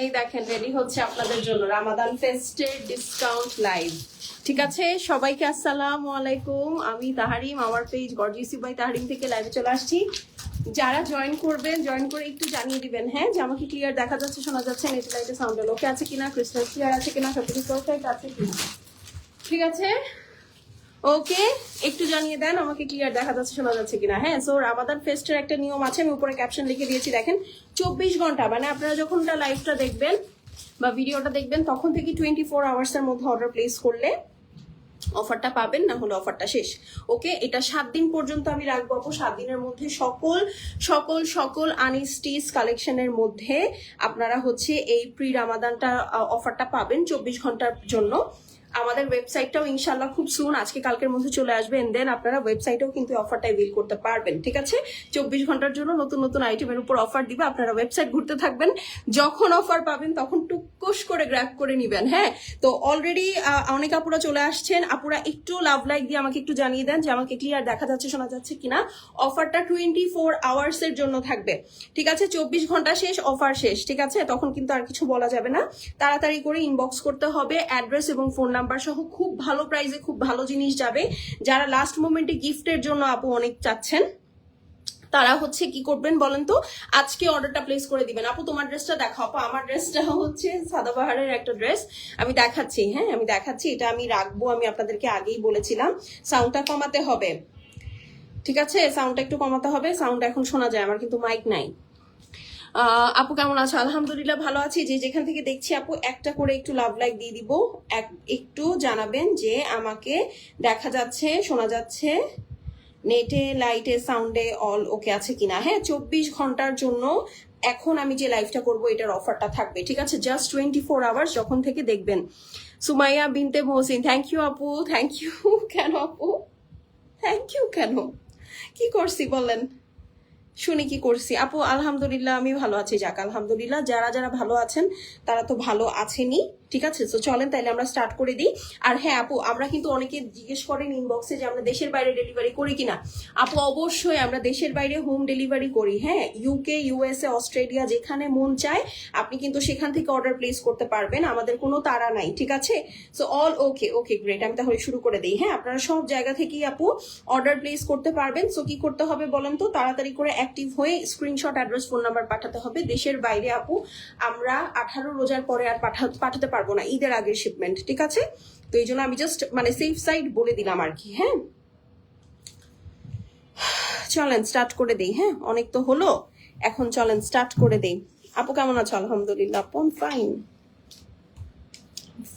এই দেখেন রেডি হচ্ছে আপনাদের জন্য রামাদান ফেস্টের ডিসকাউন্ট লাইভ ঠিক আছে? সবাইকে আসসালামু আলাইকুম। আমি তাহারিম, আমার পেজ গর্জিসি বাই তাহারিম থেকে লাইভে চলে আসছি। যারা জয়েন করবেন জয়েন করে একটু জানিয়ে দিবেন হ্যাঁ? যে আমাকে ক্লিয়ার দেখা যাচ্ছে, শোনা যাচ্ছে, নেট লাইটে সাউন্ড ওকে আছে কিনা ক্রিস্টাল ক্লিয়ার আছে কিনা, সবকিছু পারফেক্ট আছে কিনা। ঠিক আছে? ওকে, একটু জানিয়ে দেন, আমাকে ক্লিয়ার দেখা যাচ্ছে, শোনা যাচ্ছে কিনা। হ্যাঁ সো রামাদান ফেস্টের একটা নিয়ম আছে, আমি উপরে ক্যাপশন লিখে দিয়েছি, দেখেন। চব্বিশ ঘণ্টা মানে আপনারা যখন লাইভটা দেখবেন বা ভিডিওটা দেখবেন, তখন থেকে টোয়েন্টি ফোর আওয়ার্সের মধ্যে অর্ডার প্লেস করলে অফারটা পাবেন, না হলে অফারটা শেষ। ওকে, এটা সাত দিন পর্যন্ত আমি রাখব, আপু। সাত দিনের মধ্যে সকল সকল সকল আনিস্টিস কালেকশনের মধ্যে আপনারা হচ্ছে এই প্রি রামাদানটা অফারটা পাবেন চব্বিশ ঘণ্টার জন্য। আমাদের ওয়েবসাইটটাও ইনশাল্লাহ খুব সুন আজকে কালকের মধ্যে চলে আসবে দেন আপনারা ওয়েবসাইটেও কিন্তু অফারটা বিল করতে পারবেন, ঠিক আছে? চব্বিশ ঘণ্টার জন্য নতুন নতুন আইটেমের উপর অফার দিবে, আপনারা ওয়েবসাইট ঘুরতে থাকবেন, যখন অফার পাবেন তখন টুকুস করে গ্র্যাপ করে নিবেন হ্যাঁ? তো অলরেডি অনেক আপুরা চলে আসছেন, আপুরা একটু লাভ লাইক দিয়ে আমাকে একটু জানিয়ে দেন যে আমাকে ক্লিয়ার দেখা যাচ্ছে, শোনা যাচ্ছে কিনা। অফারটা টোয়েন্টি ফোর আওয়ার্স এর জন্য থাকবে, ঠিক আছে? চব্বিশ ঘণ্টা শেষ অফার শেষ, ঠিক আছে? তখন কিন্তু আর কিছু বলা যাবে না। তাড়াতাড়ি করে ইনবক্স করতে হবে অ্যাড্রেস এবং ফোন নাম্বার সহ খুব ভালো প্রাইসে খুব ভালো জিনিস যাবে। যারা লাস্ট মোমেন্টে গিফটের জন্য আপু অনেক চাচ্ছেন, তারা হচ্ছে কি করবেন বলেন তো? আজকে অর্ডারটা প্লেস করে দিবেন। আপু, তোমার ড্রেসটা দেখাও। আপু, আমার ড্রেসটা হচ্ছে সাদাবাহারের একটা ড্রেস আমি দেখাচ্ছি হ্যাঁ আমি দেখাচ্ছি। এটা আমি রাখব, আমি আপনাদেরকে আগেই বলেছিলাম। সাউন্ডটা কমাতে হবে। ঠিক আছে? সাউন্ডটা একটু কমাতে হবে। সাউন্ড এখন শোনা যায়, আমার কিন্তু মাইক নাই। আপু কেমন আছো? আলহামদুলিল্লাহ ভালো আছি। যে যেখান থেকে দেখছি আপু, একটা করে একটু লাভ লাইক দিয়ে দিব। এক- একটু জানাবেন যে আমাকে দেখা যাচ্ছে, শোনা যাচ্ছে নেটে লাইটে সাউন্ডে অল ওকে আছে কিনা। হ্যাঁ চব্বিশ ঘণ্টার জন্য এখন আমি যে লাইভটা করব, এটার অফারটা থাকবে। ঠিক আছে? জাস্ট টোয়েন্টি ফোর আওয়ার্স যখন থেকে দেখবেন। সুমাইয়া বিনতে মহসিন থ্যাংক ইউ আপু থ্যাংক ইউ কেন আপু? থ্যাংক ইউ কেন? কি করছি বলেন? শুনি কি করছি? আপু, আলহামদুলিল্লাহ, আমি ভালো আছি। যাক, আলহামদুলিল্লাহ, যারা যারা ভালো আছেন, তারা তো ভালো আছেনই। ঠিক আছে? তো চলেন তাহলে আমরা স্টার্ট করে দিই। আর হ্যাঁ আপু, আমরা কিন্তু অনেকে জিজ্ঞেস করেন ইনবক্সে যে আমরা দেশের বাইরে ডেলিভারি করি কিনা। আপু, অবশ্যই আমরা দেশের বাইরে হোম ডেলিভারি করি হ্যাঁ? ইউকে ইউএসএ অস্ট্রেলিয়া যেখানে মন চায়, আপনি কিন্তু সেখান থেকে অর্ডার প্লেস করতে পারবেন। আমাদের কোনো তাড়া নাই, ঠিক আছে? So all okay okay great আমি তাহলে শুরু করে দিই হ্যাঁ? আপনারা সব জায়গা থেকেই আপু অর্ডার প্লেস করতে পারবেন। সো কি করতে হবে বলেন তো? তাড়াতাড়ি করে অ্যাক্টিভ হয়ে স্ক্রিনশট অ্যাড্রেস ফোন নাম্বার পাঠাতে হবে। দেশের বাইরে আপু, আমরা আঠারো রোজার পরে আর পাঠা- পাঠাতে পারব না ঈদের আগের শিপমেন্ট ঠিক আছে? তো এই জন্য আমি জাস্ট মানে সেফ সাইড বলে দিলাম আর কি হ্যাঁ? চলেন স্টার্ট করে দেই হ্যাঁ? অনেক তো হলো, এখন চলেন স্টার্ট করে দেই। আপু, কেমন আছো? আলহামদুলিল্লাহ, আপু fine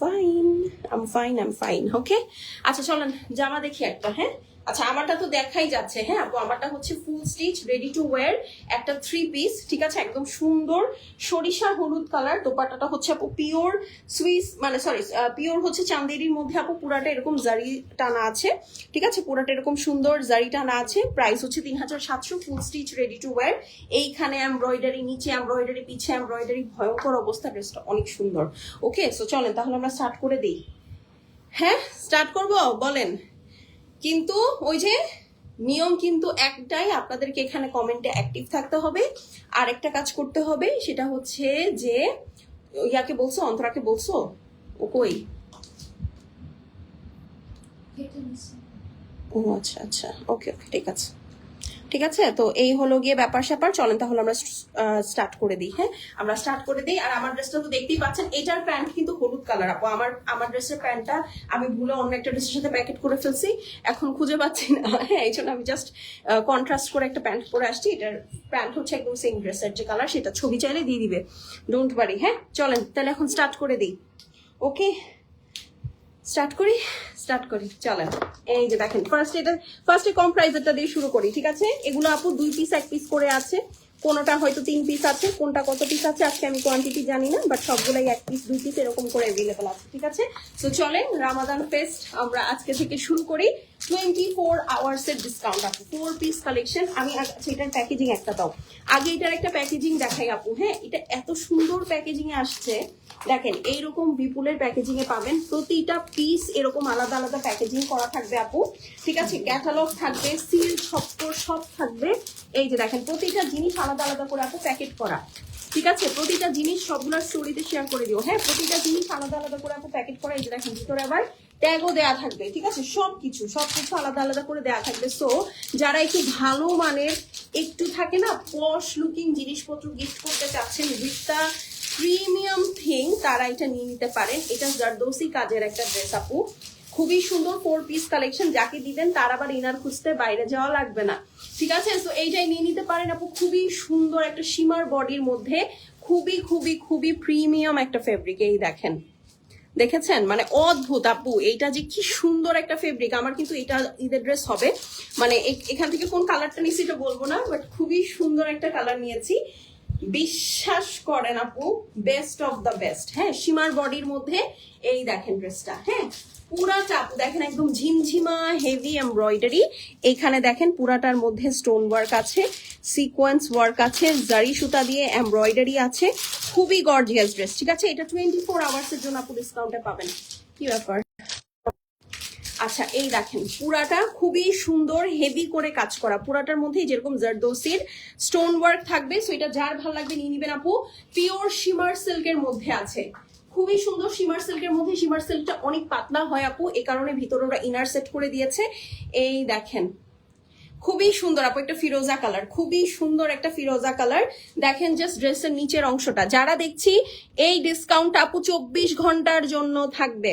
fine I'm fine I'm fine okay আচ্ছা চলেন, জামা দেখি একটা হ্যাঁ? আচ্ছা আমারটা তো দেখাই যাচ্ছে হ্যাঁ? আপু আমারটা হচ্ছে full stitch ready to wear একটা থ্রি পিস ঠিক আছে? একদম সুন্দর সরিষা হলুদ কালার দোপাট্টাটা হচ্ছে আপু পিওর সুইস মানে সরি পিওর হচ্ছে চান্দেরির মধ্যে আপু, পুরাটা এরকম জারি টানা আছে, ঠিক আছে? পুরাটা এরকম সুন্দর জারি টানা আছে প্রাইস হচ্ছে তিন হাজার সাতশো full stitch ready to wear এইখানে এমব্রয়ডারি নিচে এমব্রয়ডারি পিছে এমব্রয়ডারি ভয়ঙ্কর অবস্থা ড্রেসটা অনেক সুন্দর ওকে সো চলেন, তাহলে আমরা স্টার্ট করে দিই। হ্যাঁ? স্টার্ট করব? বলেন। কিন্তু ওই যে নিয়ম কিন্তু একটাই আপনাদেরকে এখানে কমেন্টে অ্যাক্টিভ থাকতে হবে। আর একটা কাজ করতে হবে সেটা হচ্ছে যে ইয়াকে বলছো অন্তরাকে বলছো? ও কই? ও আচ্ছা আচ্ছা। ওকে ওকে ঠিক আছে। ঠিক আছে? তো এই হলো গিয়ে ব্যাপার স্যাপার। চলেন তাহলে আমরা স্টার্ট করে দিই হ্যাঁ? আমরা স্টার্ট করে দিই। আর আমার ড্রেসটা তো দেখতেই পাচ্ছেন, এটার প্যান্ট কিন্তু হলুদ কালার আপু, আমার আমার ড্রেসের প্যান্টটা আমি ভুলে অন্য একটা ড্রেসের সাথে প্যাকেট করে ফেলছি। এখন খুঁজে পাচ্ছি না। হ্যাঁ এই জন্য আমি জাস্ট কন্ট্রাস্ট করে একটা প্যান্ট পরে আসছি। এটার প্যান্ট হচ্ছে একদম সেম ড্রেসের যে কালার সেটা ছবি চাইলে দিয়ে দিবে। ডোন্ট ওয়ারি হ্যাঁ? চলেন, তাহলে এখন স্টার্ট করে দিই। ওকে স্টার্ট করি? স্টার্ট করি, চলেন। এই যে দেখেন ফার্স্ট এটা ফার্স্টে কম প্রাইজেরটা দিয়ে শুরু করি, ঠিক আছে? এগুলো আপু দুই পিস এক পিস করে আছে। কোনোটা হয়তো তিন পিস আছে, কোনটা কত পিস আছে, আজকে আমি কোয়ান্টিটি জানি না বাট সবগুলাই এক পিস দুই পিস এরকম করে অ্যাভেলেবল আছে, ঠিক আছে? তো চলেন রামাদান ফেস্ট আমরা আজকে থেকে শুরু করি। টোয়েন্টি ফোর আওয়ার্স ডিসকাউন্ট আছে। ফোর পিস কালেকশন আমি আচ্ছা প্যাকেজিং একটা দাও। আগে এটার একটা প্যাকেজিং দেখাই আপু হ্যাঁ? এটা এত সুন্দর প্যাকেজিং এ আসছে। দেখেন, এইরকম বিপুলের প্যাকেজিং এ পাবেন। প্রতিটা পিস এরকম আলাদা আলাদা প্যাকেজিং করা থাকবে আপু। ঠিক আছে? ক্যাটালগ থাকবে সিল ছপ্পর সব থাকবে। এই যে দেখেন, প্রতিটা জিনিস আলাদা আলাদা করে আপু প্যাকেট করা। ঠিক আছে? প্রতিটা জিনিস সবগুলোর স্টোরিতে শেয়ার করে দিও। হ্যাঁ প্রতিটা জিনিস আলাদা আলাদা করে আপু প্যাকেট করা এই যে দেখেন, ভিতরে আবার ট্যাগও দেয়া থাকবে, ঠিক আছে? সবকিছু সবকিছু আলাদা আলাদা করে দেয়া থাকবে। সো যারা একটু ভালো মানের, একটু থাকে না পশ লুকিং জিনিসপত্র গিফট করতে চাচ্ছেন উইথ দ্য প্রিমিয়াম থিং তারা এটা নিয়ে নিতে পারেন। এটা জারদৌসি কাজের একটা ড্রেস আপু। খুবই সুন্দর ফোর পিস কালেকশন যাকে দিবেন, তার আবার ইনার খুঁজতে বাইরে যাওয়া লাগবে না। ঠিক আছে? তো এইটাই নিয়ে নিতে পারেন আপু। খুবই সুন্দর একটা সীমার বডির মধ্যে খুবই খুবই খুবই প্রিমিয়াম একটা ফেব্রিক এই দেখেন। দেখেছেন? মানে অদ্ভুত আপু, এইটা যে কি সুন্দর একটা ফেব্রিক আমার কিন্তু এটা ঈদের ড্রেস হবে। মানে এখান থেকে কোন কালারটা নিয়েছি এটা বলব না বাট খুবই সুন্দর একটা কালার নিয়েছি। বিশ্বাস করেন আপু বেস্ট অফ দ্য বেস্ট হ্যাঁ সীমার বডির মধ্যে এই দেখেন ড্রেসটা হ্যাঁ? পুরাটা আপু দেখেন একদম ঝিমঝিমা হেভি এমব্রয়ডারি এখানে দেখেন পুরাটার মধ্যে স্টোন ওয়ার্ক আছে সিকোয়েন্স ওয়ার্ক আছে, জারি সুতা দিয়ে এমব্রয়ডারি আছে। খুবই গর্জিয়াস ড্রেস ঠিক আছে? এটা টোয়েন্টি ফোর আওয়ার্স এর জন্য আপু ডিসকাউন্টে পাবেন। কি ব্যাপার? আচ্ছা এই দেখেন, পুরাটা খুবই সুন্দর হেভি করে কাজ করা। পুরাটার মধ্যে যেরকম জারদোসির স্টোন ওয়ার্ক থাকবে। সো এটা যার ভালো লাগবে, নিয়ে নিবেন আপু। পিওর শিমার সিল্কের মধ্যে আছে। খুবই সুন্দর শিমার সিল্কের মধ্যে। শিমার সিল্কটা অনেক পাতলা হয় আপু, এ কারণে ভিতরে ওরা ইনার সেট করে দিয়েছে। এই দেখেন, খুবই সুন্দর আপু, একটা ফিরোজা কালার খুবই সুন্দর একটা ফিরোজা কালার দেখেন জাস্ট ড্রেসের নিচের অংশটা। যারা দেখছি, এই ডিসকাউন্ট আপু চব্বিশ ঘণ্টার জন্য থাকবে।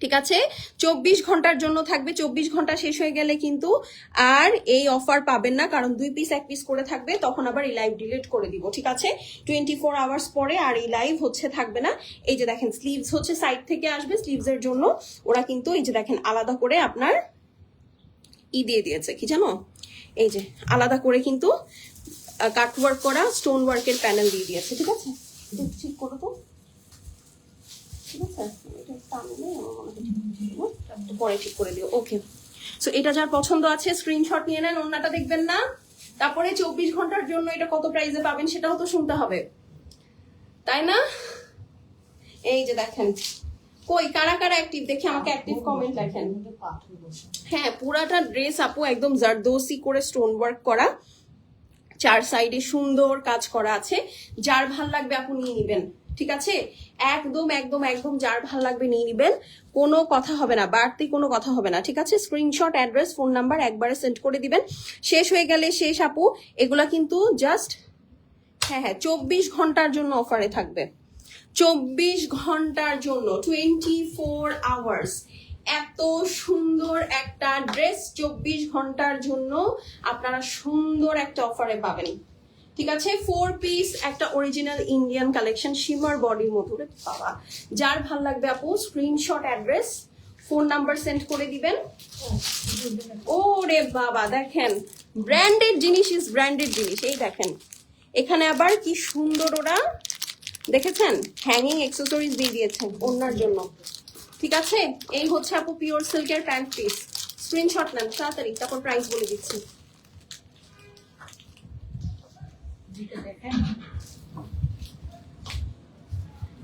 ঠিক আছে? চব্বিশ ঘণ্টার জন্য থাকবে। চব্বিশ ঘণ্টা শেষ হয়ে গেলে কিন্তু আর এই অফার পাবেন না, কারণ দুই পিস এক পিস করে থাকবে। তখন আবার এই লাইভ ডিলিট করে দিব, ঠিক আছে? টোয়েন্টি ফোর আওয়ার্স পরে আর এই লাইভ হচ্ছে, থাকবে না। এই যে দেখেন স্লিভস হচ্ছে সাইড থেকে আসবে স্লিভস এর জন্য। ওরা কিন্তু এই যে দেখেন, আলাদা করে আপনার ই দিয়ে দিয়েছে। কি জানো? এই যে, আলাদা করে কিন্তু কাট ওয়ার্ক করা স্টোন ওয়ার্কের প্যানেল দিয়ে দিয়েছে, ঠিক আছে? ঠিক করো তো। ঠিক আছে? পরে ঠিক করে দিও ওকে সো এটা যার পছন্দ আছে স্ক্রিনশট নিয়ে নেন অন্যটা দেখবেন না। তারপরে চব্বিশ ঘণ্টার জন্য এটা কত প্রাইসে পাবেন সেটাও তো শুনতে হবে। তাই না? এই যে দেখেন, কই, কারা কারা অ্যাক্টিভ দেখি আমাকে অ্যাক্টিভ কমেন্ট লেখেন হ্যাঁ পুরাটা ড্রেস আপু একদম জারদোসি করে স্টোন ওয়ার্ক করা। চার সাইডে সুন্দর কাজ করা আছে। যার ভালো লাগবে আপু নিয়ে নিবেন। ঠিক আছে? একদম একদম একদম যার ভালো লাগবে নিয়ে নিবেন। কোনো কথা হবে না, বাড়তি কোনো কথা হবে না, ঠিক আছে? স্ক্রিনশট অ্যাড্রেস ফোন নাম্বার একবারে সেন্ড করে দিবেন। শেষ হয়ে গেলে, শেষ আপু, এগুলা কিন্তু জাস্ট হ্যাঁ হ্যাঁ চব্বিশ ঘণ্টার জন্য অফারে থাকবে। চব্বিশ ঘণ্টার জন্য টোয়েন্টি ফোর আওয়ার্স এত সুন্দর একটা ড্রেস চব্বিশ ঘণ্টার জন্য আপনারা সুন্দর একটা অফারে পাবেন। ঠিক আছে? ফোর পিস একটা অরিজিনাল ইন্ডিয়ান কালেকশন শিমার বডির ওরে বাবা। যার ভালো লাগবে আপু screenshot address phone number send করে দিবেন। ওরে বাবা, দেখেন ব্র্যান্ডেড জিনিস ইজ ব্র্যান্ডেড জিনিস, এই দেখেন। এখানে আবার কি সুন্দর ওরা, দেখেছেন? হ্যাঙ্গিং অ্যাক্সেসরিজ দিয়ে দিয়েছেন ওনার জন্য। ঠিক আছে? এই হচ্ছে আপু পিওর সিল্কের প্যান্ট পিস স্ক্রিনশট নেন, তাড়াতাড়ি, তারপর প্রাইস বলে দিচ্ছি।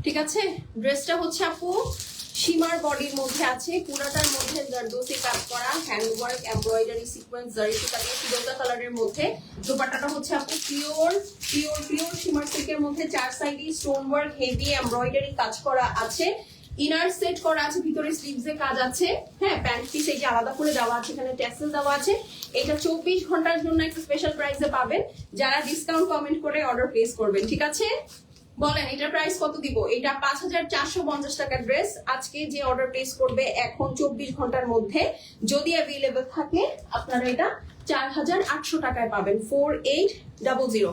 ঠিক আছে? ড্রেসটা হচ্ছে আপু, সীমার বডির মধ্যে আছে, পুরাটার মধ্যে জারদোসি কাজ করা হ্যান্ডওয়ার্ক এমব্রয়ডারি সিকোয়েন্স জারিতে কাজ ফিরোজা কালারের মধ্যে। দোপাট্টাটা হচ্ছে আপু পিওর পিওর পিওর সীমার সিল্কের মধ্যে, চার সাইডে স্টোন ওয়ার্ক হেভি এমব্রয়ডারি কাজ করা আছে। ইনার সেট করা আছে, ভিতরে স্লিভস কাজ আছে। হ্যাঁ প্যান্ট পিস এই যে আলাদা করে দেওয়া আছে, এখানে ট্যাসেল দেওয়া আছে। এটা চব্বিশ ঘণ্টার জন্য একটা স্পেশাল প্রাইসে পাবেন। যারা ডিসকাউন্ট কমেন্ট করে অর্ডার প্লেস করবেন, ঠিক আছে? বলেন, এটার প্রাইস কত দিব? এটা পাঁচ হাজার চারশো পঞ্চাশ টাকার ড্রেস আজকে যে অর্ডার প্লেস করবে এখন চব্বিশ ঘণ্টার মধ্যে। যদি অ্যাভেলেবেল থাকে, আপনারা এটা চার হাজার আটশো টাকায় পাবেন। ফোর এইট ডাবল জিরো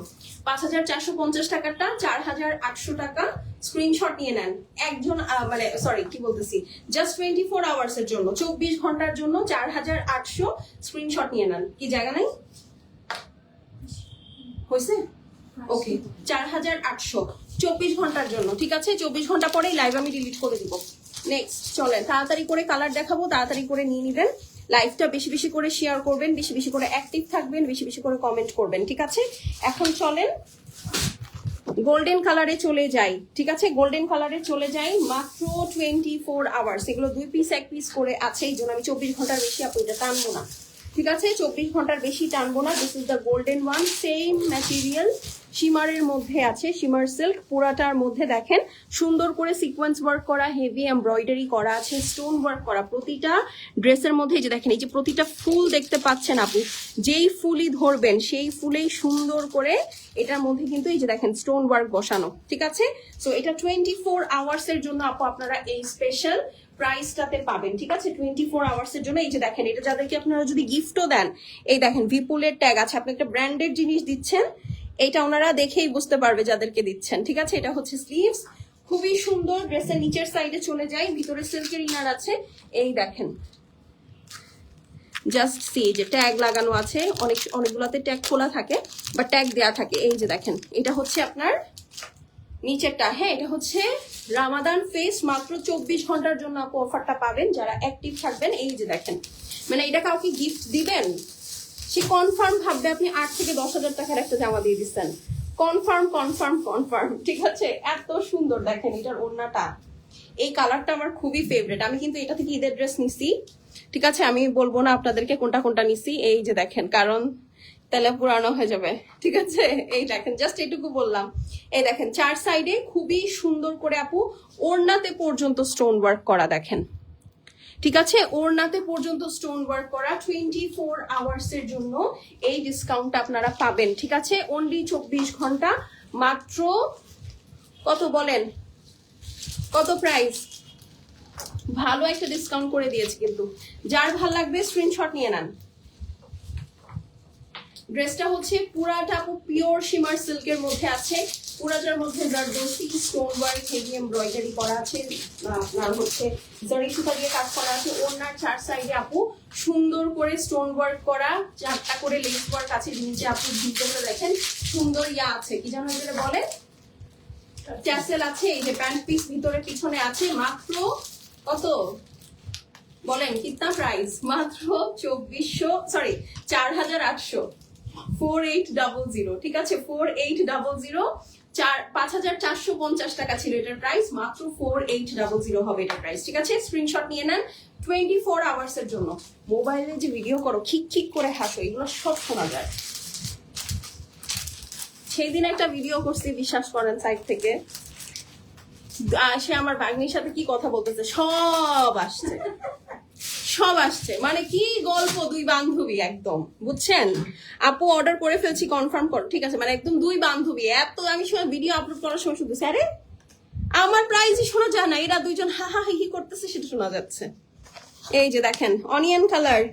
পাঁচ হাজার চারশো পঞ্চাশ টাকারটা চার হাজার আটশো টাকা স্ক্রিনশট নিয়ে নেন। একজন মানে সরি কি বলতেছি? জাস্ট টোয়েন্টি ফোর আওয়ার্স এর জন্য, চব্বিশ ঘণ্টার জন্য চার হাজার আটশো স্ক্রিনশট নিয়ে নেন। কি জায়গা নাই? হয়েছে ওকে চার হাজার আটশো। চব্বিশ ঘণ্টার জন্য, ঠিক আছে? চব্বিশ ঘণ্টা পরেই লাইভ আমি ডিলিট করে দিব। নেক্সট চলেন, তাড়াতাড়ি করে কালার দেখাবো, তাড়াতাড়ি করে নিয়ে নিবেন। লাইভটা বেশি বেশি করে শেয়ার করবেন, বেশি বেশি করে অ্যাক্টিভ থাকবেন, বেশি বেশি করে কমেন্ট করবেন, ঠিক আছে? এখন চলেন গোল্ডেন কালারে চলে যাই, ঠিক আছে? গোল্ডেন কালারে চলে যাই, মাত্র টোয়েন্টি ফোর আওয়ার্স এগুলো দুই পিস এক পিস করে আছে, এই জন্য আমি চব্বিশ ঘণ্টার বেশি আপু এটা টানবো না, ঠিক আছে? চব্বিশ ঘণ্টার বেশি টানবো না this is the golden one same material শিমারের মধ্যে আছে। শিমার সিল্ক পুরাটার মধ্যে দেখেন, সুন্দর করে সিকোয়েন্স ওয়ার্ক করা হেভি এমব্রয়ডারি করা আছে স্টোন ওয়ার্ক করা। প্রতিটা ড্রেসের মধ্যে যে দেখেন, এই যে প্রতিটা ফুল দেখতে পাচ্ছেন আপু যেই ফুলই ধরবেন, সেই ফুলেই সুন্দর করে এটার মধ্যে কিন্তু এই যে দেখেন স্টোন ওয়ার্ক বসানো, ঠিক আছে? সো এটা টোয়েন্টি ফোর আওয়ার্স এর জন্য আপু আপনারা এই স্পেশাল প্রাইসটাতে পাবেন, ঠিক আছে? টোয়েন্টি ফোর আওয়ার্স এর জন্য এই যে দেখেন, এটা যাদেরকে আপনারা যদি গিফটও দেন, এই দেখেন ভিপুলের ট্যাগ আছে, আপনি একটা ব্র্যান্ডেড জিনিস দিচ্ছেন এটা ওনারা দেখেই বুঝতে পারবে যাদেরকে দিচ্ছেন, ঠিক আছে? এটা হচ্ছে স্লিভস খুবই সুন্দর ড্রেসের নিচের সাইডে চলে যায় ভিতরে সিল্কের ইনার আছে, এই দেখেন। জাস্ট সি যে ট্যাগ লাগানো আছে, অনেক, অনেকগুলোতে ট্যাগ খোলা থাকে বা ট্যাগ দেয়া থাকে। এই যে দেখেন, এটা হচ্ছে আপনার নিচেরটা। হ্যাঁ এটা হচ্ছে রামাদান ফেস মাত্র চব্বিশ ঘণ্টার জন্য আপু অফারটা পাবেন, যারা অ্যাক্টিভ থাকবেন, এই যে দেখেন। মানে এটা কাউকে গিফট দিবেন সে কনফার্ম ভাববে আপনি আট থেকে দশ হাজার টাকার একটা জামা দিয়ে দিচ্ছেন। কনফার্ম কনফার্ম কনফার্ম ঠিক আছে? এত সুন্দর দেখেন এটার ওড়নাটা। এই কালারটা আমার খুবই ফেভারিট আমি কিন্তু এটা থেকে ঈদের ড্রেস নিছি। ঠিক আছে? আমি বলব না আপনাদেরকে কোনটা কোনটা নিছি। এই যে দেখেন, কারণ তাহলে পুরানো হয়ে যাবে। ঠিক আছে? এই দেখেন জাস্ট এইটুকু বললাম। এই দেখেন, চার সাইডে খুবই সুন্দর করে আপু ওড়নাতে পর্যন্ত স্টোন ওয়ার্ক করা দেখেন। ঠিক আছে? ওড়নাতে পর্যন্ত স্টোন ওয়ার্ক করা টোয়েন্টি ফোর আওয়ার্স এর জন্য এই ডিসকাউন্টটা আপনারা পাবেন, ঠিক আছে? অনলি চব্বিশ ঘণ্টা। মাত্র কত বলেন? কত প্রাইস ভালো একটা ডিসকাউন্ট করে দিয়েছে কিন্তু। যার ভালো লাগবে স্ক্রিনশট নিয়ে নেন। ড্রেসটা হচ্ছে পুরাটা পিওর শিমার সিল্কের মধ্যে আছে। পুরাটার মধ্যে zardozi stone work heavy embroidery করা আছে? আপনার হচ্ছে জরি সুতা দিয়ে কাজ করা আছে। ওনার চার সাইডে আপু সুন্দর করে স্টোন ওয়ার্ক করা, চারটা করে লেস ওয়ার্ক আছে নিচে। আপু ভিতরে দেখেন, সুন্দর ইয়া আছে। কি যেন এগুলো বলে? ট্যাসেল আছে, এই যে প্যান্ট পিস ভিতরে, পিছনে আছে। মাত্র কত? বলেন কিতনা প্রাইস মাত্র চব্বিশশো সরি চার হাজার আটশো। ফোর এইট ডাবল জিরো ঠিক আছে? ফোর এইট ডাবল জিরো চার, পাঁচ হাজার চারশো পঞ্চাশ টাকা ছিল এটার প্রাইস মাত্র ফোর এইট ডাবল জিরো হবে এটার প্রাইস ঠিক আছে? স্ক্রিনশট নিয়ে নেন টোয়েন্টি ফোর আওয়ার্স এর জন্য। মোবাইলে যে ভিডিও করো, খিক খিক করে হাসো, এগুলো সব শোনা যায়। সেই দিন একটা ভিডিও করছি বিশ্বাস করেন সাইড থেকে। সে আমার বাগনির সাথে কি কথা বলতেছে, সব আসছে। সব আসছে। মানে কি গল্প দুই বান্ধবী একদম, বুঝছেন? আপু অর্ডার করে ফেলছি কনফার্ম কর, ঠিক আছে? মানে একদম দুই বান্ধবী। এত আমি সময় ভিডিও আপলোড করার সময় শুধু, স্যারে আমার প্রাইজই শোনা যায় না, এরা দুইজন হা হা হি করতেছে, সেটা শোনা যাচ্ছে। এই যে দেখেন অনিয়ন কালার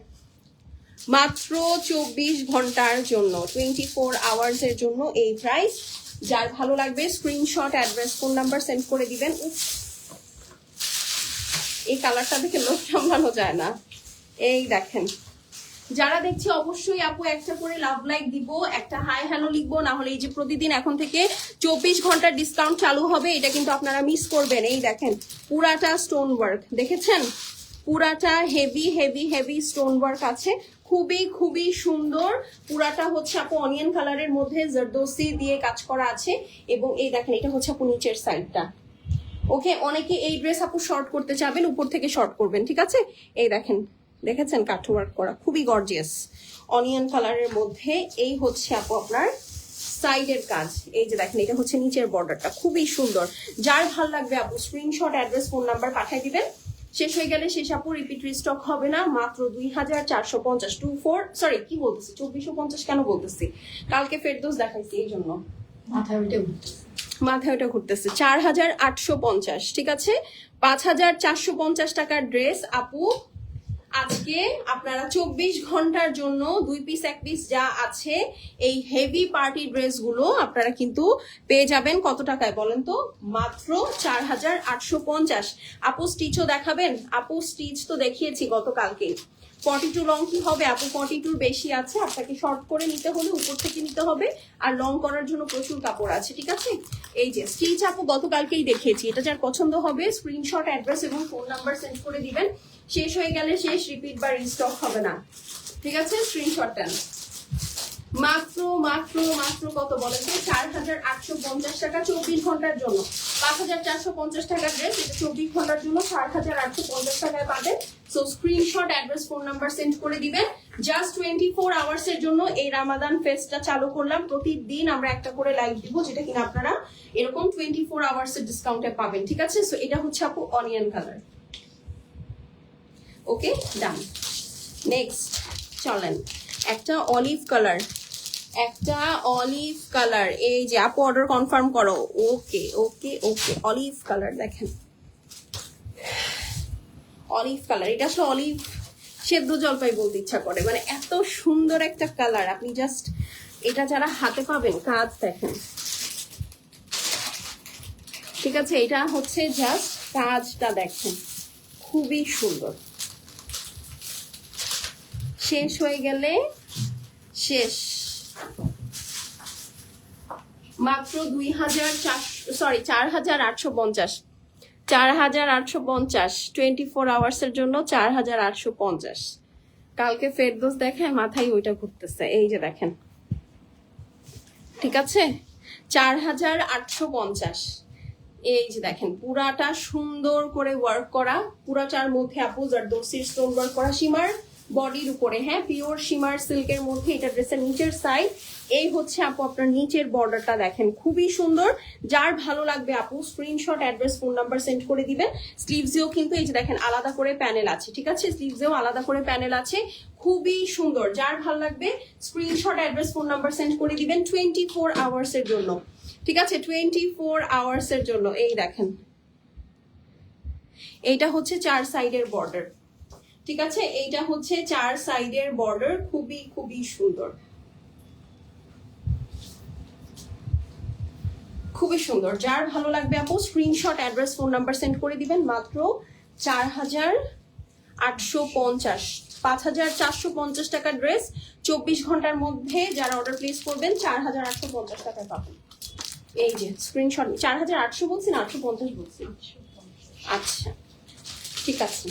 মাত্র চব্বিশ ঘণ্টার জন্য টোয়েন্টি ফোর আওয়ার্স এর জন্য এই প্রাইস যার ভালো লাগবে screenshot address phone number send করে দিবেন। এই কালারটা দেখে লোক সামলানো যায় না। এই দেখেন। যারা দেখছে, অবশ্যই আপু একটা করে লাভ লাইক দিব, একটা হাই হ্যালো লিখব, না হলে এই যে প্রতিদিন এখন থেকে চব্বিশ ঘণ্টার ডিসকাউন্ট চালু হবে, এটা কিন্তু আপনারা মিস করবেন। এই দেখেন, পুরাটা স্টোন ওয়ার্ক দেখেছেন? পুরাটা heavy heavy heavy stone work আছে। খুবই খুবই সুন্দর। পুরাটা হচ্ছে আপু অনিয়ন কালারের মধ্যে জারদোসি দিয়ে কাজ করা আছে। এবং এই দেখেন, এটা হচ্ছে আপু নিচের সাইডটা ওকে অনেকে এই ড্রেস আপু শর্ট করতে চাবেন, উপর থেকে শর্ট করবেন, ঠিক আছে? এই দেখেন, দেখেছেন কাঠ ওয়ার্ক করা, খুবই গর্জিয়াস অনিয়ন কালারের মধ্যে এই হচ্ছে আপু আপনার সাইডের কাজ। এই যে দেখেন, এটা হচ্ছে নিচের বর্ডারটা খুবই সুন্দর। যার ভালো লাগবে আপু স্ক্রিনশট অ্যাড্রেস ফোন নাম্বার পাঠিয়ে দিবেন। শেষ হয়ে গেলে শেষ আপু রিপিট রিস্টক হবে না, মাত্র দুই হাজার চারশো পঞ্চাশ টু ফোর সরি কি বলতেছি? চব্বিশশো পঞ্চাশ কেন বলতেছি? কালকে ফেরদোস দেখাইছি, এই জন্য। মাথায় ঘুরতেছে। মাথায় ওটা ঘুরতেছে। চার হাজার আটশো পঞ্চাশ, ঠিক আছে? পাঁচ হাজার চারশো পঞ্চাশ টাকার ড্রেস। আপু, আজকে আপনারা চব্বিশ ঘণ্টার জন্য দুই পিস এক পিস যা আছে, এই হেভি পার্টি ড্রেসগুলো আপনারা কিন্তু পেয়ে যাবেন। কত টাকায় বলেন তো? মাত্র চার হাজার আটশো পঞ্চাশ। আপু স্টিচও দেখাবেন? আপু স্টিচ তো দেখিয়েছি গতকালকে ফর্টি টু লং কি হবে? আপু ফর্টি টুর বেশি আছে। আপনাকে শর্ট করে নিতে হলে উপর থেকে নিতে হবে। আর লং করার জন্য প্রচুর কাপড় আছে, ঠিক আছে? এই যে স্টিচ আপু, গতকালকেই দেখিয়েছি। এটা যার পছন্দ হবে স্ক্রিনশট অ্যাড্রেস এবং ফোন নাম্বার সেন্ড করে দিবেন। শেষ হয়ে গেলে শেষ রিপিট বা রিস্টক হবে না। ঠিক আছে? স্ক্রিনশট দেন। মাত্র মাত্র মাত্র কত বলেন তো? চার হাজার আটশো পঞ্চাশ টাকা চব্বিশ ঘণ্টার জন্য। পাঁচ হাজার চারশো পঞ্চাশ টাকার ড্রেস এটা চব্বিশ ঘণ্টার জন্য চার হাজার আটশো পঞ্চাশ টাকায় পাবেন। So screenshot address phone number send করে দিবেন। জাস্ট টোয়েন্টি ফোর আওয়ার্স এর জন্য এই রামাদান ফেস্টটা চালু করলাম। প্রতিদিন আমরা একটা করে লাইভ দিব, যেটা কিনা আপনারা এরকম টোয়েন্টি ফোর আওয়ার্স এর ডিসকাউন্টে পাবেন, ঠিক আছে? সো এটা হচ্ছে আপু onion colour okay done next চলেন। একটা অলিভ কালার একটা অলিভ কালার এই যে, আপু অর্ডার কনফার্ম করো। Okay okay okay olive colour দেখেন। অলিভ কালার এটা আসলে অলিভ সেদ্ধ জলপাই বলতে ইচ্ছা করে। মানে এত সুন্দর একটা কালার আপনি জাস্ট এটা যারা হাতে পাবেন, কাজ দেখেন। ঠিক আছে, এটা হচ্ছে জাস্ট কাজটা দেখেন, খুবই সুন্দর। শেষ হয়ে গেলে, শেষ। মাত্র দুই হাজার চারশো সরি চার হাজার আটশো পঞ্চাশ। চার হাজার আটশো পঞ্চাশ। টোয়েন্টি ফোর আওয়ার্সের জন্য চার হাজার আটশো পঞ্চাশ। কালকে ফেরদোস দেখে মাথায় ওইটা ঘুরতেছে। এই যে দেখেন। ঠিক আছে? চার হাজার আটশো পঞ্চাশ। এই যে দেখেন, পুরাটা সুন্দর করে ওয়ার্ক করা। পুরাটার মধ্যে আপু জারদোসির স্টোন ওয়ার্ক করা সীমার বডির উপরে হ্যাঁ? পিওর সীমার সিল্কের মধ্যে এটা ড্রেসের নিচের সাইড এই হচ্ছে আপু আপনার নিচের বর্ডারটা দেখেন, খুবই সুন্দর। যার ভালো লাগবে আপু screenshot address phone number send করে দিবেন। স্লিভসেও কিন্তু এই যে দেখেন, আলাদা করে প্যানেল আছে, ঠিক আছে? স্লিভসেও আলাদা করে প্যানেল আছে, খুবই সুন্দর। যার ভালো লাগবে screenshot address phone number send করে দিবেন টোয়েন্টি ফোর আওয়ার্স এর জন্য, ঠিক আছে? টোয়েন্টি ফোর আওয়ার্স এর জন্য, এই দেখেন। এইটা হচ্ছে চার সাইডের বর্ডার ঠিক আছে? এইটা হচ্ছে চার সাইডের বর্ডার খুবই খুবই সুন্দর। খুবই সুন্দর। যার ভালো লাগবে আপু screenshot address phone number send করে দিবেন। মাত্র চার হাজার আটশো পঞ্চাশ, পাঁচ হাজার চারশো পঞ্চাশ টাকার ড্রেস চব্বিশ ঘণ্টার মধ্যে যারা অর্ডার প্লেস করবেন, চার হাজার আটশো পঞ্চাশ টাকায় পাবেন। এই যে স্ক্রিনশট চার হাজার আটশো বলছি না আটশো পঞ্চাশ বলছি আচ্ছা ঠিক আছে।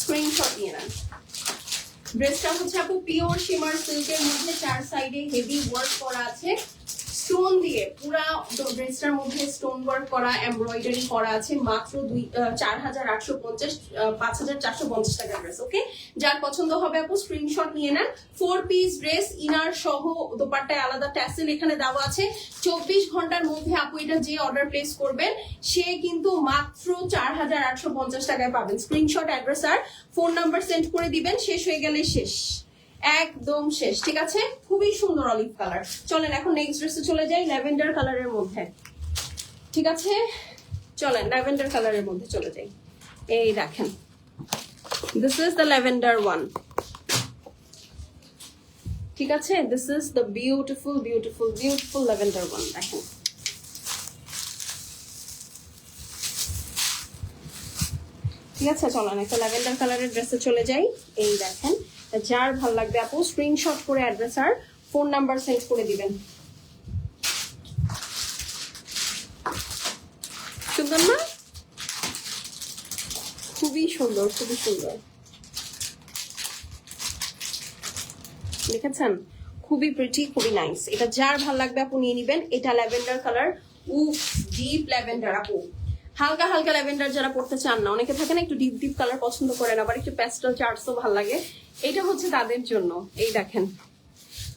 স্ক্রিনশট নিয়ে নেন। ড্রেসটা হচ্ছে আপু পিওর শিমার সিল্কের মধ্যে, চার সাইডে হেভি ওয়ার্ক করা আছে। স্টোন দিয়ে পুরা ড্রেসটার মধ্যে স্টোন ওয়ার্ক করা এমব্রয়ডারি করা আছে, মাত্র দুই চার হাজার আটশো পঞ্চাশ পাঁচ হাজার চারশো পঞ্চাশ টাকা ড্রেস ওকে যার পছন্দ হবে আপু স্ক্রিনশট নিয়ে নেন। ফোর পিস ড্রেস ইনার সহ দোপাট্টায় আলাদা ট্যাসেল এখানে দেওয়া আছে। চব্বিশ ঘণ্টার মধ্যে আপু এটা যে অর্ডার প্লেস করবেন, সে কিন্তু মাত্র চার হাজার আটশো পঞ্চাশ টাকায় পাবেন। স্ক্রিনশট অ্যাড্রেস আর ফোন নাম্বার সেন্ড করে দিবেন, শেষ হয়ে গেলে শেষ। একদম শেষ, ঠিক আছে? খুবই সুন্দর অলিভ কালার চলেন, এখন নেক্সট ড্রেসে চলে যাই ল্যাভেন্ডার কালারের মধ্যে। ঠিক আছে? চলেন ল্যাভেন্ডার কালারের মধ্যে চলে যাই। এই দেখেন this is the lavender one ঠিক আছে? This is the beautiful beautiful beautiful lavender one দেখেন। ঠিক আছে? চলেন, একটা ল্যাভেন্ডার কালারের ড্রেসে চলে যাই। এই দেখেন যার ভালো লাগবে আপু স্ক্রিনশট করে অ্যাড্রেস আর ফোন নাম্বার সেন্ড করে দিবেন। সুন্দর না? খুবই সুন্দর খুবই সুন্দর। দেখেছেন? খুবই প্রিটি খুবই নাইস এটা যার ভালো লাগবে আপু, নিয়ে নিবেন। এটা ল্যাভেন্ডার কালার উফ ডিপ ল্যাভেন্ডার আপু। হালকা হালকা ল্যাভেন্ডার যারা পড়তে চান না, অনেকে থাকে না একটু ডিপ ডিপ কালার পছন্দ করেন, আবার একটু প্যাস্টেল চার্টসও ভালো লাগে। এটা হচ্ছে তাদের জন্য। এই দেখেন,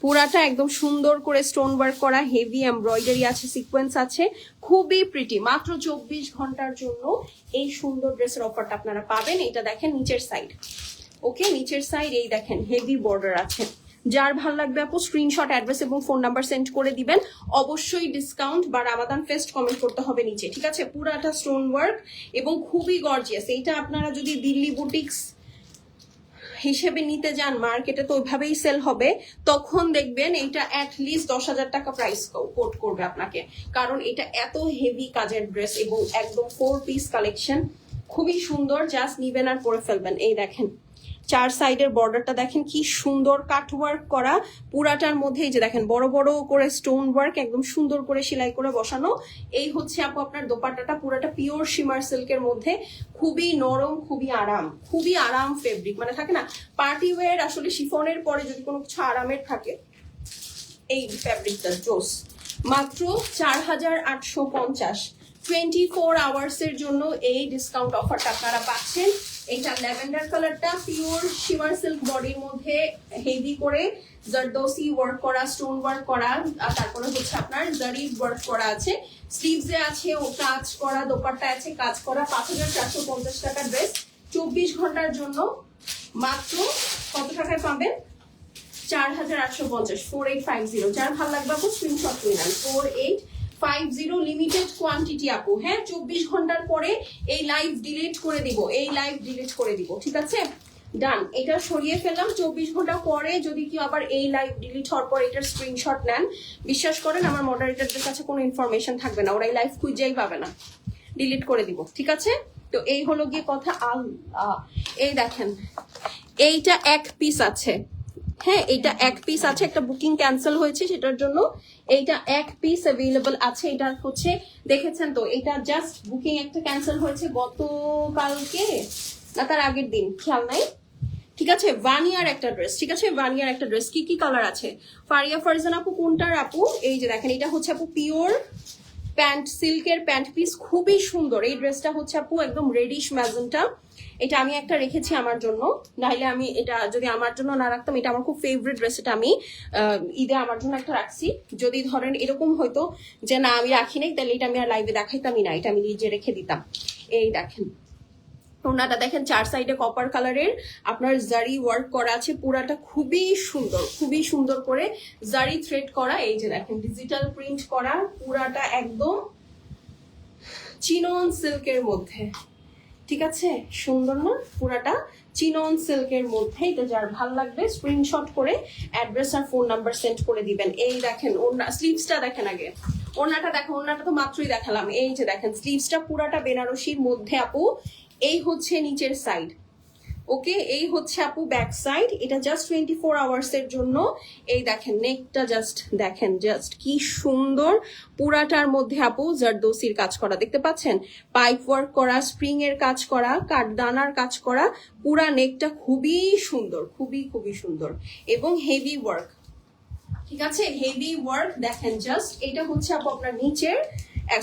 পুরাটা একদম সুন্দর করে স্টোন ওয়ার্ক করা হেভি এমব্রয়ডারি আছে সিকোয়েন্স আছে, খুবই প্রিটি মাত্র চব্বিশ ঘণ্টার জন্য এই সুন্দর ড্রেসের অফারটা আপনারা পাবেন। এটা দেখেন নিচের সাইড ওকে নিচের সাইড এই দেখেন হেভি বর্ডার আছে। যার ভালো লাগবে আপু স্ক্রিনশট অ্যাড্রেস এবং ফোন নাম্বার সেন্ড করে দিবেন। অবশ্যই ডিসকাউন্ট বা রামাদান ফেস্ট কমেন্ট করতে হবে নিচে, ঠিক আছে? পুরাটা স্টোন ওয়ার্ক এবং খুবই গর্জিয়াস এইটা আপনারা যদি দিল্লি বুটিক্স হিসেবে নিতে যান মার্কেটে তো ওইভাবেই সেল হবে, তখন দেখবেন এটা অ্যাট লিস্ট দশ হাজার টাকা প্রাইস কোট করবে আপনাকে। কারণ এটা এত হেভি কাজের ড্রেস এবং একদম ফোর পিস কালেকশন খুবই সুন্দর জাস্ট নিবেন আর পরে ফেলবেন। এই দেখেন চার সাইডের বর্ডারটা দেখেন কি সুন্দর কাট ওয়ার্ক করা। পুরাটার মধ্যে এই যে দেখেন, বড় বড় করে স্টোন ওয়ার্ক একদম সুন্দর করে সেলাই করে বসানো। এই হচ্ছে আপু আপনার দোপাট্টাটা, পুরাটা পিওর শিমার সিল্কের মধ্যে। খুবই নরম, খুবই আরাম খুবই আরাম ফেব্রিক মানে থাকে না পার্টি ওয়্যার আসলে শিফনের পরে যদি কোনো কিছু আরামের থাকে, এই ফ্যাব্রিকটা জোস। মাত্র চার হাজার আটশো পঞ্চাশ। টোয়েন্টি ফোর আওয়ার্স এর জন্য এই ডিসকাউন্ট অফারটা আপনারা পাচ্ছেন। এটা ল্যাভেন্ডার কালারটা পিওর শিমার সিল্ক বডির মধ্যে হেভি করে জারদোসি ওয়ার্ক করা স্টোন ওয়ার্ক করা, আর তারপরে হচ্ছে আপনার জারি ওয়ার্ক করা আছে। স্লিভসে আছে, ও কাজ করা, দোপাট্টা আছে, কাজ করা, পাঁচ হাজার চারশো পঞ্চাশ টাকার ড্রেস চব্বিশ ঘণ্টার জন্য মাত্র কত টাকায় পাবেন? চার হাজার আটশো পঞ্চাশ ফোর এইট ফাইভ জিরো যার ভালো লাগবে আপু স্ক্রিনশট করে নেন। Four eight five zero limited quantity আপু। হ্যাঁ চব্বিশ ঘণ্টার পরে এই লাইভ ডিলিট করে দিব, এই লাইভ ডিলিট করে দিব, ঠিক আছে? ডান এটা সরিয়ে ফেললাম। চব্বিশ ঘণ্টা পরে যদি কেউ আবার এই লাইভ ডিলিট হওয়ার পর এটার স্ক্রিনশট নেন, বিশ্বাস করেন আমার মডারেটরদের কাছে কোনো ইনফরমেশন থাকবে না, ওরা এই লাইভ খুঁজেই পাবে না। ডিলিট করে দিব, ঠিক আছে? তো এই হলো গিয়ে কথা আল এই দেখেন, এইটা এক পিস আছে। হ্যাঁ এটা এক পিস আছে, একটা বুকিং ক্যান্সেল হয়েছে সেটার জন্য। এইটা এক পিস অ্যাভেলেবল আছে, এটা হচ্ছে, দেখেছেন তো, এটা জাস্ট বুকিং একটা ক্যান্সেল হয়েছে গতকালকে না তার আগের দিন, খেয়াল নাই? ঠিক আছে ওয়ান ইয়ার একটা ড্রেস ঠিক আছে ওয়ান ইয়ার একটা ড্রেস কি কি কালার আছে? ফারিয়া ফারজান আপু, কোনটার আপু? এই যে দেখেন, এটা হচ্ছে আপু পিওর প্যান্ট, সিল্কের প্যান্ট পিস খুবই সুন্দর। এই ড্রেসটা হচ্ছে আপু একদম রেডিশ ম্যাজেন্টা এটা আমি একটা রেখেছি আমার জন্য। নাহলে আমি এটা যদি আমার জন্য না রাখতাম, এটা আমার খুব ফেভারিট ড্রেস এটা আমি ঈদে আমার জন্য একটা রাখছি। যদি ধরেন এরকম হয়তো যে না আমি রাখি নাই, তাহলে এটা আমি আর লাইভে দেখাইতামই না। এটা আমি নিজে রেখে দিতাম। এই দেখেন। ওনাটা দেখেন চার সাইডে কপার কালারের আপনার জারি ওয়ার্ক করা আছে, পুরাটা খুবই সুন্দর খুবই সুন্দর করে জারি থ্রেড করা। এই যে দেখেন ডিজিটাল প্রিন্ট করা, পুরাটা একদম চিনন সিল্কের মধ্যে। ঠিক আছে? সুন্দর না? পুরাটা চিনন সিল্কের মধ্যে। এটা যার ভালো লাগবে স্ক্রিনশট করে অ্যাড্রেস আর ফোন নাম্বার সেন্ড করে দিবেন। এই দেখেন, ওনা স্লিভসটা দেখেন আগে। ওনাটা দেখেন ওনাটা তো মাত্রই দেখালাম। এই যে দেখেন স্লিভসটা পুরাটা বেনারসির মধ্যে আপু এই হচ্ছে নিচের সাইড ওকে এই হচ্ছে আপু ব্যাক সাইড এটা জাস্ট টোয়েন্টি ফোর আওয়ার্স এর জন্য। এই দেখেন নেকটা জাস্ট দেখেন জাস্ট কি সুন্দর পুরাটার মধ্যে আপু জারদোসির কাজ করা। দেখতে পাচ্ছেন? পাইপ ওয়ার্ক করা স্প্রিং এর কাজ করা, কাঠদানার কাজ করা, পুরা নেকটা খুবই সুন্দর, খুবই খুবই সুন্দর। এবং হেভি ওয়ার্ক ঠিক আছে? হেভি ওয়ার্ক দেখেন জাস্ট এটা হচ্ছে আপু আপনার নিচের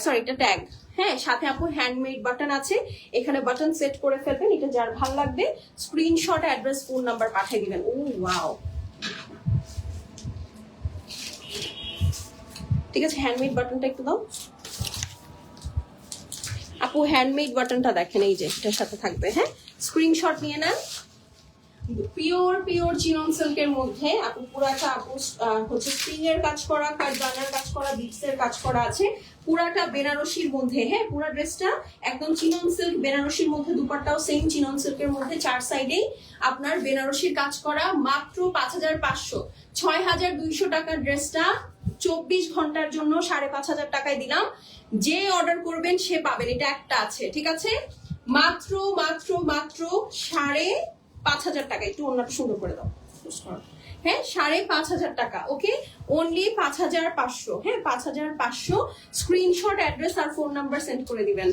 সরি এটা ট্যাগ হ্যাঁ সাথে আপু হ্যান্ডমেড বাটন আছে। এখানে বাটন সেট করে ফেলবেন, এটা যার ভালো লাগবে স্ক্রিনশট অ্যাড্রেস ফোন নাম্বার পাঠিয়ে দিবেন। ও ওয়াও ঠিক আছে হ্যান্ডমেড বাটনটা একটু দাও। আপু হ্যান্ডমেড বাটনটা দেখেন, এই যে, এটার সাথে থাকবে হ্যাঁ? স্ক্রিনশট নিয়ে নেন। পিওর পিওর চিনন সিল্কের মধ্যে আপু পুরাটা আপু হচ্ছে স্প্রিং এর কাজ করা কাঠদানার কাজ করা বিটস এর কাজ করা আছে। পুরাটা বেনারসির মধ্যে হ্যাঁ পুরা ড্রেসটা একদম চিনন সিল্ক, বেনারসির মধ্যে, দুপাট্টাও সেম চিনন সিল্কের মধ্যে, চার সাইডেই আপনার বেনারসির কাজ করা মাত্র পাঁচ হাজার পাঁচশো। ছয় হাজার দুইশো টাকার ড্রেসটা চব্বিশ ঘণ্টার জন্য সাড়ে পাঁচ হাজার টাকায় দিলাম। যে অর্ডার করবেন সে পাবেন, এটা একটা আছে, ঠিক আছে? মাত্র মাত্র মাত্র সাড়ে পাঁচ হাজার টাকা, একটু অন্যটা সুন্দর করে দাও। হ্যাঁ সাড়ে পাঁচ হাজার টাকা, ওকে? অনলি পাঁচ হাজার পাঁচশো হ্যাঁ পাঁচ হাজার পাঁচশো স্ক্রিনশট অ্যাড্রেস আর ফোন নাম্বার সেন্ড করে দিবেন।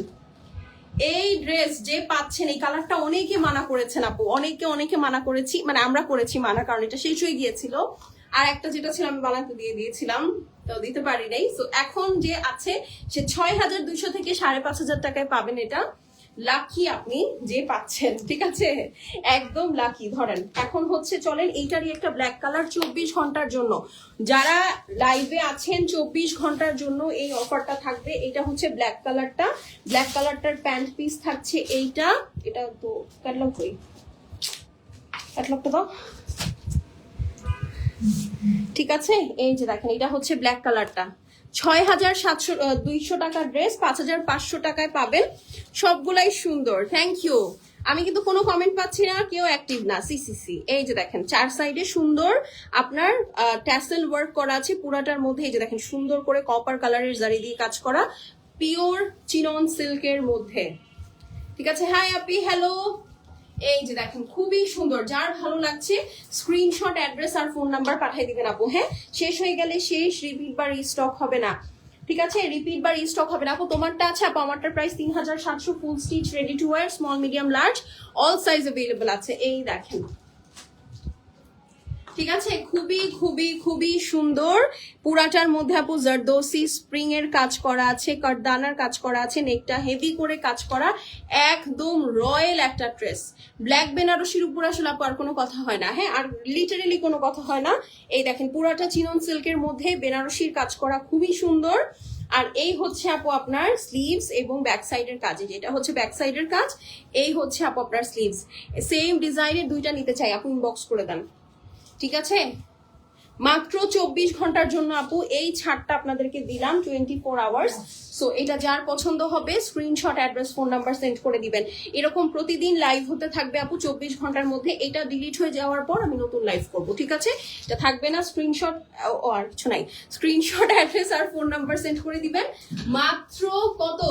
এই ড্রেস যে পাচ্ছেন, এই কালারটা অনেকে মানা করেছেন আপু অনেকে অনেকে মানা করেছি মানে আমরা করেছি মানা, কারণ এটা শেষ হয়ে গিয়েছিল। আর একটা যেটা ছিল, আমি বানাতে দিয়ে দিয়েছিলাম, তো দিতে পারি নাই। তো এখন যে আছে, সে ছয় হাজার দুইশো থেকে সাড়ে পাঁচ হাজার টাকায় পাবেন এটা। লাকি আপনি যে পাচ্ছেন, ঠিক আছে? একদম লাকি ধরেন। এখন হচ্ছে চলেন এইটারই একটা ব্ল্যাক কালার চব্বিশ ঘণ্টার জন্য। যারা লাইভে আছেন, চব্বিশ ঘণ্টার জন্য এই অফারটা থাকবে। এটা হচ্ছে ব্ল্যাক কালারটা ব্ল্যাক কালারটার প্যান্ট পিস থাকছে এইটা। এটা তো ক্যাটলগ কই ক্যাটলগটা দাও। ঠিক আছে? এই যে দেখেন এটা হচ্ছে ব্ল্যাক কালারটা ছয় হাজার সাতশো দুইশো টাকার ড্রেস পাঁচ হাজার পাঁচশো টাকায় পাবেন। সবগুলাই সুন্দর। থ্যাংক ইউ আমি কিন্তু কোনো কমেন্ট পাচ্ছি না, কেউ অ্যাক্টিভ না। See see see. এই যে দেখেন, চার সাইডে সুন্দর। আপনার ট্যাসেল ওয়ার্ক করা আছে পুরাটার মধ্যে। এই যে দেখেন, সুন্দর করে কপার কালারের জারি দিয়ে কাজ করা। পিওর চিনন সিল্কের মধ্যে। ঠিক আছে? হাই আপি। হ্যালো এই যে দেখেন, খুবই সুন্দর। যার ভালো লাগছে স্ক্রিনশট অ্যাড্রেস আর ফোন নাম্বার পাঠিয়ে দিবেন আপু হ্যাঁ? শেষ হয়ে গেলে শেষ রিপিট বা রিস্টক হবে না। ঠিক আছে? রিপিট বা রিস্টক হবে না। আপু, তোমারটা আছে আপু, আমারটার প্রাইস তিন হাজার সাতশো full stitch ready to wear small medium large all size available আছে। এই দেখেন ঠিক আছে? খুবই খুবই খুবই সুন্দর। পুরাটার মধ্যে আপু জারদোসি স্প্রিং এর কাজ করা আছে, কারদানার কাজ করা আছে, নেকটা হেভি করে কাজ করা, একদম রয়্যাল একটা ড্রেস। ব্ল্যাক বেনারসির উপর আসলে আপু আর কোনো কথা হয় না হ্যাঁ? আর লিটারেলি কোনো কথা হয় না। এই দেখেন, পুরাটা চিনন সিল্কের মধ্যে বেনারসির কাজ করা খুবই সুন্দর। আর এই হচ্ছে আপু আপনার স্লিভস এবং ব্যাক সাইডের কাজ এটা হচ্ছে ব্যাক সাইডের কাজ, এই হচ্ছে আপু আপনার স্লিভস সেম ডিজাইনের দুইটা নিতে চাই, আপু ইনবক্স করে দেন। ঠিক আছে? মাত্র চব্বিশ ঘণ্টার জন্য আপু, এই ছাড়টা আপনাদেরকে দিলাম টোয়েন্টি ফোর আওয়ার্স সো এটা যার পছন্দ হবে screenshot address phone number send করে দিবেন। এরকম প্রতিদিন লাইভ হতে থাকবে আপু চব্বিশ ঘণ্টার মধ্যে। এটা ডিলিট হয়ে যাওয়ার পর আমি নতুন লাইভ করব, ঠিক আছে? এটা থাকবে না স্ক্রিনশট আর কিছু নাই। স্ক্রিনশট অ্যাড্রেস আর ফোন নাম্বার সেন্ড করে দিবেন। মাত্র কত?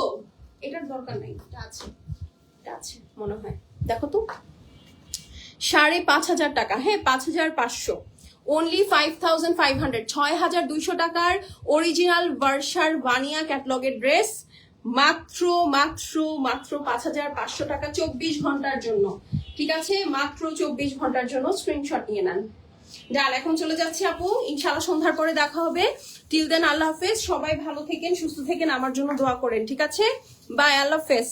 এটার দরকার নাই, এটা আছে এটা আছে, মনে হয়। দেখো তো। সাড়ে পাঁচ হাজার টাকা। হ্যাঁ পাঁচ হাজার পাঁচশো। Only five thousand five hundred ছয় হাজার দুইশো টাকার অরিজিনাল ভার্সার বানিয়া ক্যাটলগের ড্রেস মাত্র মাত্র মাত্র পাঁচ হাজার পাঁচশো টাকা চব্বিশ ঘণ্টার জন্য। ঠিক আছে? মাত্র চব্বিশ ঘণ্টার জন্য স্ক্রিনশট নিয়ে নেন। ডাল, এখন চলে যাচ্ছি আপু। ইনশাল্লাহ সন্ধ্যার পরে দেখা হবে। টিল দেন আল্লাহ হাফেজ। সবাই ভালো থেকেন, সুস্থ থেকেন। আমার জন্য দোয়া করেন, ঠিক আছে? বাই আল্লাহ হাফেজ।